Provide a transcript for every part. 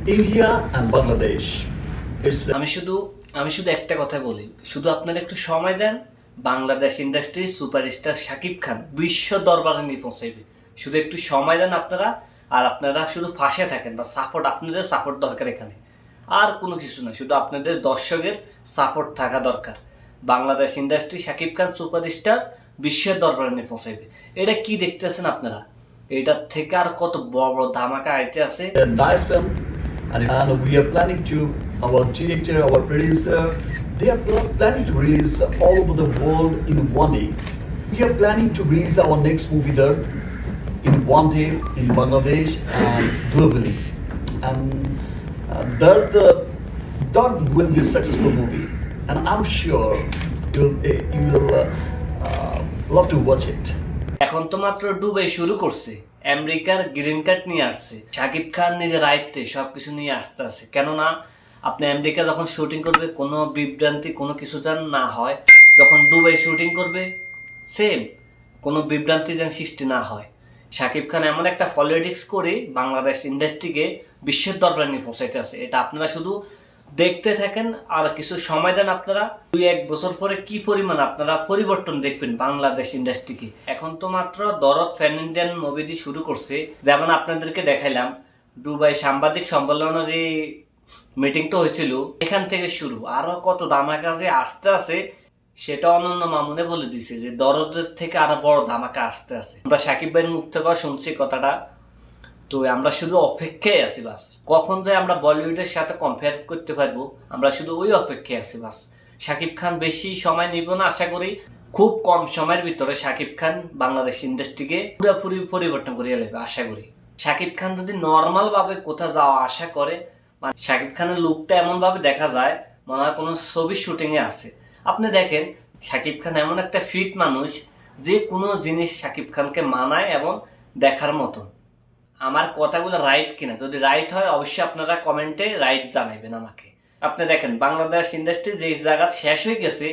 Bangladesh. It's আমি শুধু আমি শুধু একটা কথা বলি। শুধু আপনারা একটু সময় দেন বাংলাদেশ ইন্ডাস্ট্রি সুপারস্টার শাকিব খান বিশ্ব দরবারে নিয়ে পৌঁছাইবে। শুধু একটু সময় দেন আপনারা আর আপনারা শুধু ফাঁসে থাকেন বা সাপোর্ট আপনাদের সাপোর্ট দরকার এখানে। আর কোনো কিছু না শুধু আপনাদের দর্শকের সাপোর্ট থাকা দরকার। বাংলাদেশ ইন্ডাস্ট্রি শাকিব খান সুপারস্টার বিশ্বের দরবারে নিয়ে পৌঁছাইবে। এটা কি দেখতেছেন আপনারা? এটার থেকে আর কত বড় বড় ধামাকা আইতে আছে? and, and we are planning to our director, our producer, they are pl- planning to release all over the world in one day. We are planning to release our next movie there in one day in Bangladesh and globally, and uh, there the that will be a successful movie, and I'm sure you'll you will uh, uh, love to watch it. এখন তো মাত্র ডুবাই শুরু করছে আমেরিকার green card নিয়ে আসছে। শাকিব খান নিজের আয়ত্তে সবকিছু নিয়ে আসতে আছে কেননা, আপনি আমেরিকা যখন শুটিং করবে, কোনো বিভ্রান্তি, কোনো কিছু যেন না হয়, যখন দুবাই শুটিং করবে সেম কোনো বিভ্রান্তি যেন সৃষ্টি না হয়। শাকিব খান এমন একটা পলিটিক্স করে বাংলাদেশ ইন্ডাস্ট্রিকে বিশ্বের দরবারে নিয়ে পৌঁছাইতে আছে। এটা আপনারা শুধু দেখতে থাকেন আর কিছু সময় দেন আপনারা। দুই এক বছর পরে কি পরিমাণ আপনারা পরিবর্তন দেখবেন বাংলাদেশ ইন্ডাস্ট্রিকে এখন তো মাত্র দরদ ফ্যান ইন্ডিয়ান মুভি দিয়ে শুরু করছে। যেমন আপনাদেরকে দেখাইলাম, দুবাই সাংবাদিক সম্মেলনে যে মিটিংটা হয়েছিল, এখান থেকে শুরু। আরও কত ধামাকা যে আসতে আছে, সেটা অনন্য মামুনে বলে দিছে যে দরদের থেকে আরও বড় ধামাকা আসতে আছে। আমরা সাকিব ভাইয়ের মুখ থেকে শুনছি কথাটা। তো আমরা শুধু অপেক্ষায় আছি বাস। কখন যে আমরা বলিউডের সাথে কম্পেয়ার করতে পারব, আমরা শুধু ওই অপেক্ষায় আছি বাস। শাকিব খান বেশি সময় নিব না, আশা করি। খুব কম সময়ের ভিতরে শাকিব খান বাংলাদেশ ইন্ডাস্ট্রিকে পুরোপুরি পরিবর্তন করিয়ে নেবে, আশা করি। শাকিব খান যদি নর্মাল ভাবে কোথাও যাওয়া আশা করে মানে শাকিব খানের লুকটা এমন ভাবে দেখা যায়, মনে হয় কোনো শুটিং এ আছে। আপনি দেখেন, শাকিব খান এমন একটা ফিট মানুষ, যে কোনো জিনিস শাকিব খানকে মানায় এবং দেখার মতন। আমার কথাগুলো রাইট কিনা। যদি রাইট হয়, অবশ্যই আপনারা কমেন্টে রাইট জানাবেন আমাকে। আপনি দেখেন, বাংলাদেশ ইন্ডাস্ট্রি যে জায়গা শেষ হয়ে গেছে,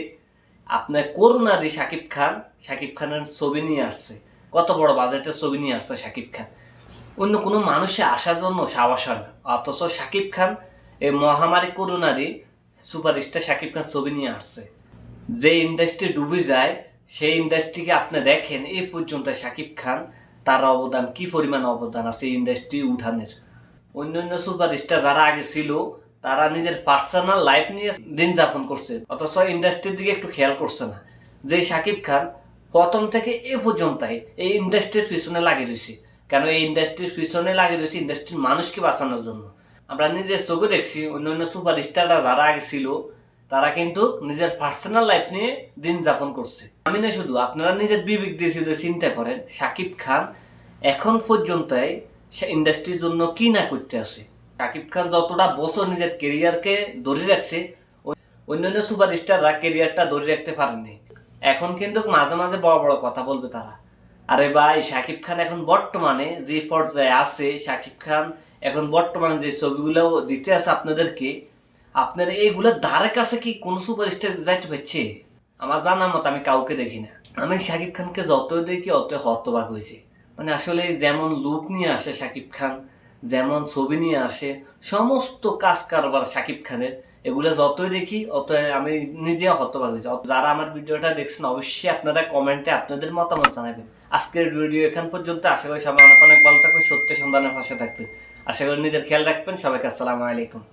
আপনার করোনা দিয়ে শাকিব খান শাকিব খানের ছবি নিয়ে আসছে। কত বড় বাজেটের ছবি নিয়ে আসছে শাকিব খান। অন্য কোনো মানুষে আসার জন্য সাহস হয় না। অথচ শাকিব খান এই মহামারী করোনারই সুপারস্টার শাকিব খান ছবি নিয়ে আসছে। যে ইন্ডাস্ট্রি ডুবে যায়, সেই ইন্ডাস্ট্রিকে আপনি দেখেন, এই পর্যন্ত শাকিব খান তার অবদান, কি পরিমাণ অবদান আছে ইন্ডাস্ট্রি উঠানের? অন্য অন্য সুপারস্টার যারা আগে ছিল, তারা নিজের পার্সোনাল লাইফ নিয়ে দিন যাপন করছে, অথচ ইন্ডাস্ট্রির দিকে একটু খেয়াল করছে না। যে শাকিব খান প্রথম থেকে এ পর্যন্তই এই ইন্ডাস্ট্রির পিছনে লাগিয়ে রয়েছে কেন এই ইন্ডাস্ট্রির পিছনে লাগিয়ে রয়েছে ইন্ডাস্ট্রির মানুষকে বাঁচানোর জন্য? আমরা নিজের চোখে দেখছি অন্য অন্য সুপারস্টাররা যারা আগে ছিল তারা কিন্তু নিজের পার্সোনাল লাইফ নিয়ে দিন যাপন করছে। আমি না শুধু, আপনারা নিজের বিবেক দিয়ে শুধু চিন্তা করেন শাকিব খান এখন পর্যন্তই সে ইন্ডাস্ট্রির জন্য কি না করতে আসে। শাকিব খান যতটা বছর নিজের কেরিয়ারকে ধরে রাখছে অন্যান্য সুপারস্টাররা কেরিয়ারটা ধরে রাখতে পারেনি এখন কিন্তু মাঝে মাঝে বড় বড় কথা বলবে তারা। আরে ভাই শাকিব খান এখন বর্তমানে যে পর্যায়ে আছে শাকিব খান এখন বর্তমানে যে ছবিগুলো দিতে আছে আপনাদেরকে আপনার এইগুলোর ধারে কাছে কি কোন সুপারস্টার যাইতে পারছে আমার জানা মতো আমি কাউকে দেখি না। আমি শাকিব খানকে যত দেখি অত হতবাক হয়েছে। মানে আসলে যেমন লুক নিয়ে আসে শাকিব খান, যেমন ছবি নিয়ে আসে, সমস্ত কাজ কারবার শাকিব খানের। এগুলো যতই দেখি অত আমি নিজে হতবাক হয়েছি। যারা আমার ভিডিওটা দেখছেন, অবশ্যই আপনারা কমেন্টে আপনাদের মতামত জানাবেন। আজকের ভিডিও এখান পর্যন্ত। আশা করি সবাই অনেক অনেক ভালো থাকবেন, সত্য সন্ধানের ভাষা থাকবেন। আশা করি নিজের খেয়াল রাখবেন। সবাইকে আসসালামু আলাইকুম।